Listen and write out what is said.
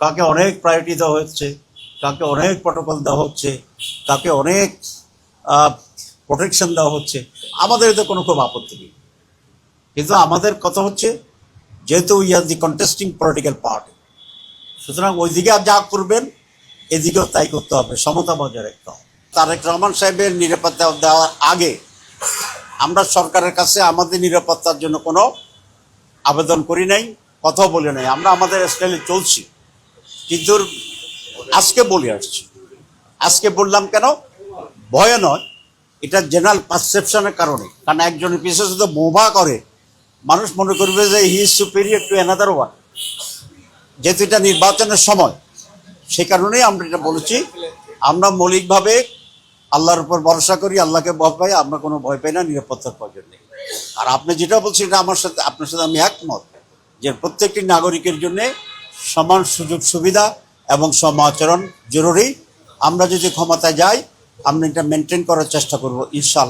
কাকে অনেক প্রায়োরিটি দেওয়া হচ্ছে, কাকে অনেক প্রটোকল দেওয়া হচ্ছে, কাকে অনেক প্রোটেকশন দেওয়া হচ্ছে, আমাদের এতে কোনো খুব আপত্তি নেই। কিন্তু আমাদের কথা হচ্ছে, যেহেতু we are the contesting political party সুতরাং ওই ওইদিকে যা করবেন, এদিকেও তাই করতে হবে, সমতা বজায় রাখতে হবে। তারেক রহমান সাহেবের নিরাপত্তা দেওয়ার আগে আমরা সরকারের কাছে আমাদের নিরাপত্তার জন্য কোনো আবেদন করি নাই, কথাও বলি নাই। আমরা আমাদের স্টাইলে চলছি। কিন্তু আজকে বলে আসছি। আজকে বললাম কেন? ভয় নয়, এটা জেনারেল পারসেপশনের কারণে। কারণ একজনের পিছনে যদি মোভা করে, মানুষ মনে করবে যে he is superior to another one যেহেতু এটা নির্বাচনের সময়, সে কারণেই আমরা এটা বলেছি। আমরা মৌলিকভাবে আল্লাহর উপর ভরসা করি, আল্লাহকে ভয় পাই, আমরা কোনো ভয় পাই না, নিরাপত্তার প্রয়োজন নেই। আর আপনি যেটা বলছেন, এটা আমার সাথে, আপনার সাথে আমি একমত যে প্রত্যেকটি নাগরিকের জন্য সমান সুযোগ সুবিধা এবং সম আচরণ জরুরি। আমরা যদি ক্ষমতায় যাই, আমরা এটা মেনটেন করার চেষ্টা করব, ইনশাআল্লাহ।